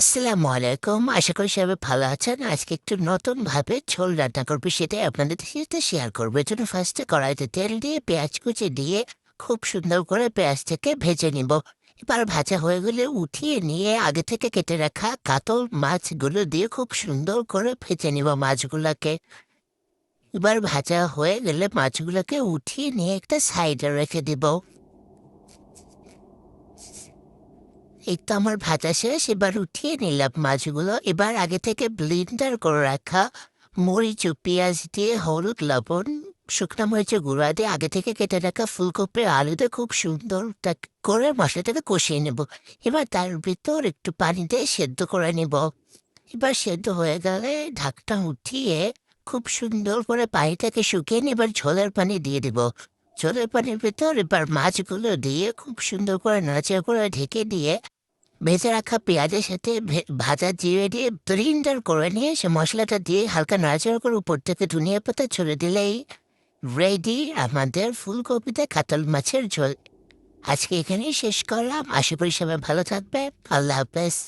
আসসালামু আলাইকুম আশা করি সবাই ভালো আছেন। আজকে একটু নতুন ভাবে ঝোল রান্না করব, সেটাই আপনাদের সাথে শেয়ার করব। এর জন্য ফার্স্টে কড়াইতে তেল দিয়ে, পেঁয়াজ কুচি দিয়ে খুব সুন্দর করে পেঁয়াজটাকে ভেজে নিব। এবার ভাজা হয়ে গেলে উঠিয়ে নিয়ে আগে থেকে কেটে রাখা কাতল মাছগুলো দিয়ে খুব সুন্দর করে ভেজে নিব মাছগুলোকে। এবার ভাজা হয়ে গেলে মাছগুলোকে উঠিয়ে নিয়ে একটা সাইডে রেখে দিব। এই তো আমার ভাজা শেষ, এবার উঠিয়ে নিলাম মাছগুলো। এবার আগে থেকে ব্লিন্ডার করে রাখা মরিচ ও পেঁয়াজ দিয়ে হলুদ, লবণ, শুকনো মরিচের গুঁড়া দিয়ে আগে থেকে কেটে রাখা ফুলকপি আলুতে খুব সুন্দর করে মশলাটাকে কষিয়ে নেব। এবার তার ভিতর একটু পানি দিয়ে সেদ্ধ করে নেব। এবার সেদ্ধ হয়ে গেলে ঢাকটা উঠিয়ে খুব সুন্দর করে পানিটাকে শুকিয়ে এবার ঝোলের পানি দিয়ে দিব। ঝোলের পানির ভিতর এবার মাছগুলো দিয়ে খুব সুন্দর করে নাড়াচাড়া করে ঢেকে দিয়ে ভেজে রাখা পেঁয়াজের সাথে ভাজা জিরে দিয়ে ব্লিন্ডার করে নিয়ে সে মশলাটা দিয়ে হালকা নাড়াচাড়া করে উপর থেকে ধনিয়া পাতা ছড়ে দিলেই রেডি আমাদের ফুলকপিতে কাতল মাছের ঝোল। আজকে এখানেই শেষ করলাম। আশা করি সবাই ভালো থাকবে আল্লাহ হাফেজ।